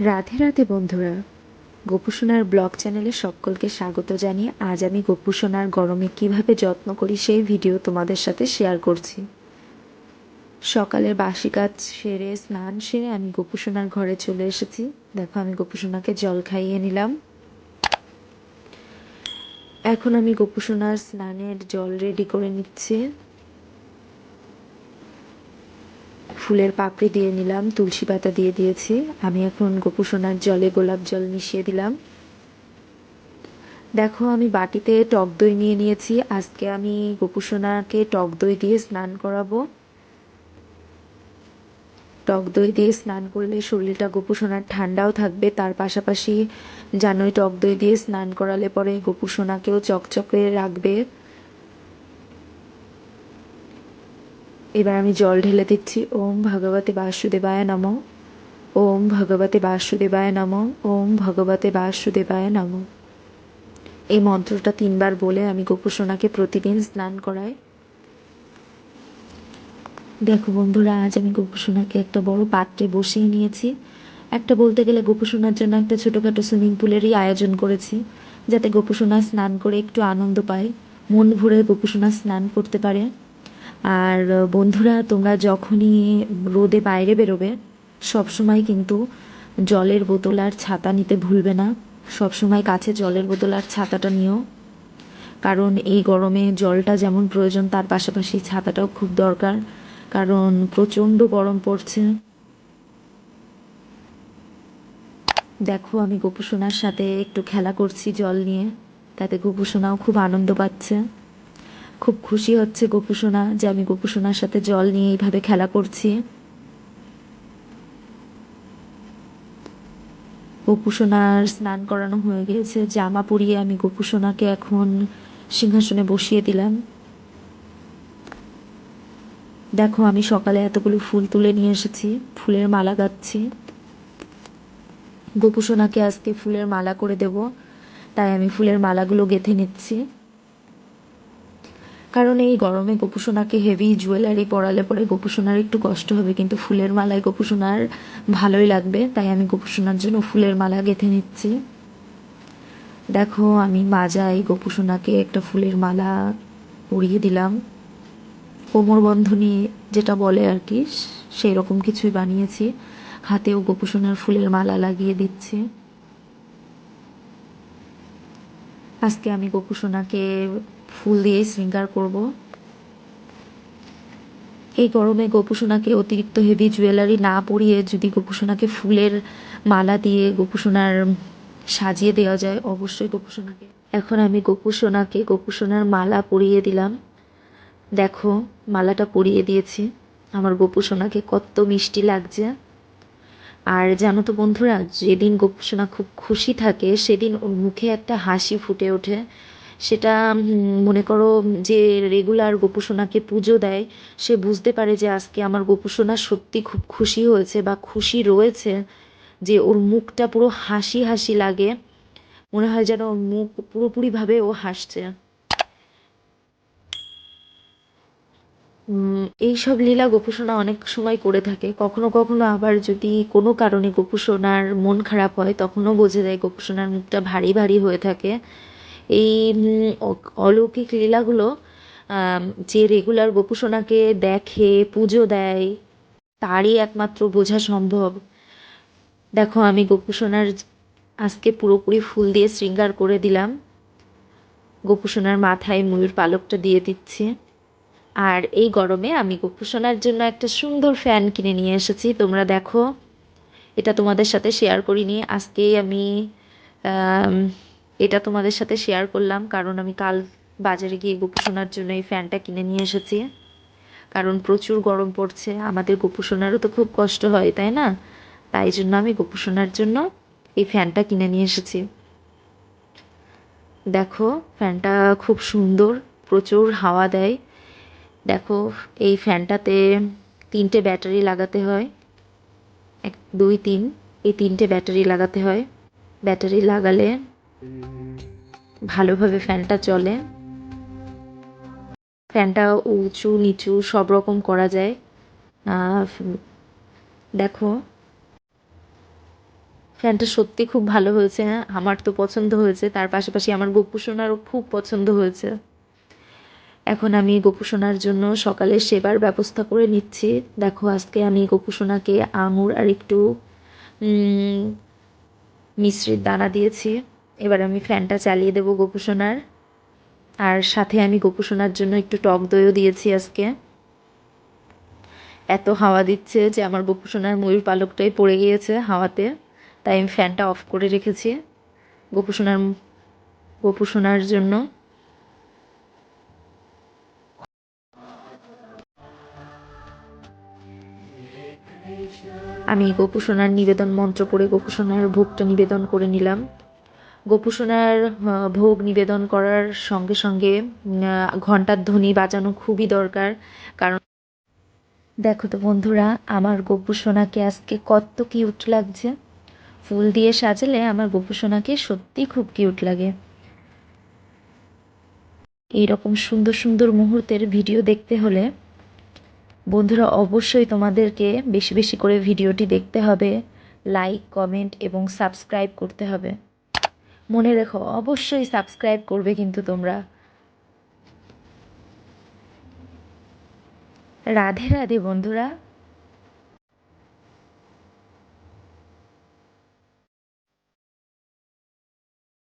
রাধে রাধে বন্ধুরা। গোপুসোনার ব্লগ চ্যানেলে সকলকে স্বাগত জানিয়ে আজ আমি গোপুসোনার গরমে কীভাবে যত্ন করি সেই ভিডিও তোমাদের সাথে শেয়ার করছি। সকালের বাসি কাজ সেরে, স্নান সেরে আমি গোপুসোনার ঘরে চলে এসেছি। দেখো, আমি গোপুসোনাকে জল খাইয়ে নিলাম। এখন আমি গোপুসোনার স্নানের জল রেডি করে নিচ্ছি। ফুলের পাপড়ি দিয়ে নিলাম, তুলসী পাতা দিয়ে দিয়েছি। আমি এখন গোপুসোনার জলে গোলাপ জল মিশিয়ে দিলাম। দেখো, আমি বাটিতে টক দই নিয়ে নিয়েছি। আজকে আমি গোপুসোনাকে টক দই দিয়ে স্নান করাবো। টক দই দিয়ে স্নান করলে শরীরটা গোপুসোনার ঠান্ডাও থাকবে। তার পাশাপাশি জানোই টক দই দিয়ে স্নান করালে পরে গোপুসোনাকেও চকচকে রাখবে। এবার আমি জল ঢেলে দিচ্ছি। ওম ভগবতে বাসুদেবায় নম। ওম ভগবতে বাসুদেবায় নম। ওম ভগবতে বাসুদেবায় নম। এই মন্ত্রটা তিনবার বলে আমি গোপুসোনাকে প্রতিদিন স্নান করাই। দেখো বন্ধুরা, আজ আমি গোপুসোনাকে একটা বড় পাত্রে বসিয়ে নিয়েছি। একটা বলতে গেলে গোপুসোনার জন্য একটা ছোটোখাটো সুইমিং পুলেরই আয়োজন করেছি, যাতে গোপুসোনা স্নান করে একটু আনন্দ পায়। মন ভরে গোপুসোনা স্নান করতে পারে। আর বন্ধুরা, তোমরা যখনই রোদে বাইরে বেরোবে সবসময় কিন্তু জলের বোতল আর ছাতা নিতে ভুলবে না। সবসময় কাছে জলের বোতল আর ছাতাটা নিও। কারণ এই গরমে জলটা যেমন প্রয়োজন, তার পাশাপাশি ছাতাটাও খুব দরকার। কারণ প্রচণ্ড গরম পড়ছে। দেখো, আমি গোপুসোনার সাথে একটু খেলা করছি জল নিয়ে। তাতে গোপুসোনাও খুব আনন্দ পাচ্ছে। খুব খুশি হচ্ছে গোপুসোনা যে আমি গোপুসোনার সাথে জল নিয়ে এইভাবে খেলা করছি। গোপুসোনার স্নান করানো হয়ে গিয়েছে, জামা পরিয়ে আমি গোপুসোনাকে এখন সিংহাসনে বসিয়ে দিলাম। দেখো, আমি সকালে এতগুলো ফুল তুলে নিয়ে এসেছি, ফুলের মালা গাচ্ছি। গোপুসোনাকে আজকে ফুলের মালা করে দেব, তাই আমি ফুলের মালাগুলো গেঁথে নিচ্ছি। কারণ এই গরমে গোপুসোনাকে হেভি জুয়েলারি পরালে পরে গোপুসোনার একটু কষ্ট হবে, কিন্তু ফুলের মালায় গোপুসোনার ভালোই লাগবে, তাই আমি গোপুসোনার জন্য ফুলের মালা গেঁথে নিচ্ছি। দেখো, আমি মাজাই গোপুসোনাকে একটা ফুলের মালা পরিয়ে দিলাম। কোমর বন্ধনী যেটা বলে আর কি সেই রকম কিছুই বানিয়েছি। হাতেও গোপুসোনার ফুলের মালা লাগিয়ে দিচ্ছি। আজকে আমি গোপুসোনাকে ফুল দিয়ে শৃঙ্গার করব। এই গরমে গোপুসোনাকে অতিরিক্ত হেভি জুয়েলারি না পরিয়ে যদি গোপুসোনাকে ফুলের মালা দিয়ে গোপুসোনার সাজিয়ে দেওয়া যায়, অবশ্যই গোপুসোনাকে এখন আমি গোপুসোনাকে গোপুসোনার মালা পরিয়ে দিলাম। দেখো, মালাটা পরিয়ে দিয়েছি। আমার গোপুসোনাকে কত মিষ্টি লাগছে। আর জানো তো বন্ধুরা, যেদিন গোপুসোনা খুব খুশি থাকে, সেদিন ওর মুখে একটা হাসি ফুটে ওঠে। সেটা মনে করো যে রেগুলার গোপুসোনাকে পুজো দেয়, সে বুঝতে পারে যে আজকে আমার গোপুসোনা সত্যি খুব খুশি হয়েছে বা খুশি রয়েছে, যে ওর মুখটা পুরো হাসি হাসি লাগে। মনে হয় যেন ওর মুখ পুরোপুরিভাবে ও হাসছে। এইসব লীলা গোপুসোনা অনেক সময় করে থাকে। কখনো কখনো আবার যদি কোনো কারণে গোপুসোনার মন খারাপ হয়, তখনও বোঝা যায় গোপুসোনার মুখটা ভারী ভারী হয়ে থাকে। এই অলৌকিক লীলাগুলো যে রেগুলার গোপুসোনাকে দেখে, পুজো দেয়, তারই একমাত্র বোঝা সম্ভব। দেখো, আমি গোপুসোনার আজকে পুরোপুরি ফুল দিয়ে শৃঙ্গার করে দিলাম। গোপুসোনার মাথায় ময়ূর পালকটা দিয়ে দিচ্ছি। আর এই গরমে আমি গোপুসোনার জন্য একটা সুন্দর ফ্যান কিনে নিয়ে এসেছি। তোমরা দেখো, এটা তোমাদের সাথে শেয়ার করিনি। আজকেই আমি এটা তোমাদের সাথে শেয়ার করলাম, কারণ আমি কাল বাজারে গিয়ে গোপুসোনার জন্য এই ফ্যানটা কিনে নিয়ে এসেছি। কারণ প্রচুর গরম পড়ছে, আমাদের গোপুসোনারও তো খুব কষ্ট হয়, তাই না? তাই জন্য আমি গোপুসোনার জন্য এই ফ্যানটা কিনে নিয়ে এসেছি। দেখো ফ্যানটা খুব সুন্দর, প্রচুর হাওয়া দেয়। দেখো, এই ফ্যানটাতে তিনটে ব্যাটারি লাগাতে হয়। এক, দুই, তিন, এই তিনটে ব্যাটারি লাগাতে হয়। ব্যাটারি লাগালে ভালোভাবে ফ্যানটা চলে। ফ্যানটা উঁচু, নিচু, সব রকম করা যায়। দেখো, ফ্যানটা সত্যি খুব ভালো হয়েছে হ্যাঁ? আমার তো পছন্দ হয়েছে। তার পাশাপাশি আমার গোপু সোনারও খুব পছন্দ হয়েছে। এখন আমি গোপু সোনার জন্য সকালে সেবার ব্যবস্থা করে নিচ্ছি। দেখো, আজকে আমি গোপু সোনাকে আঙুর আর একটু মিশ্রির দানা দিয়েছি। এবার আমি ফ্যানটা চালিয়ে দেবো গোপু সোনার আর সাথে আমি গোপু সোনার জন্য একটু টক দইও দিয়েছি আজকে। এত হাওয়া দিচ্ছে যে আমার গোপু সোনার ময়ূর পালকটাই পড়ে গিয়েছে হাওয়াতে। তাই আমি ফ্যানটা অফ করে রেখেছি। গোপু সোনার গোপু সোনার জন্য আমি গোপু সোনার নিবেদন মন্ত্র পড়ে গোপু সোনার ভোগটা নিবেদন করে নিলাম। গোপু সোনার আহ, ভোগ নিবেদন করার সঙ্গে সঙ্গে ঘণ্টার ধ্বনি বাজানো খুবই দরকার কারণ দেখো তো বন্ধুরা আমার গোপু সোনাকে আজকে কত কিউট লাগছে। ফুল দিয়ে সাজালে আমার গোপু সোনাকে সত্যি খুব কিউট লাগে। এইরকম সুন্দর সুন্দর মুহূর্তের ভিডিও দেখতে হলে বন্ধুরা, অবশ্যই তোমাদেরকে বেশি বেশি করে ভিডিওটি দেখতে হবে। লাইক কমেন্ট এবং সাবস্ক্রাইব করতে হবে। মনে রেখো, অবশ্যই সাবস্ক্রাইব করবে কিন্তু তোমরা। রাধে রাধে বন্ধুরা।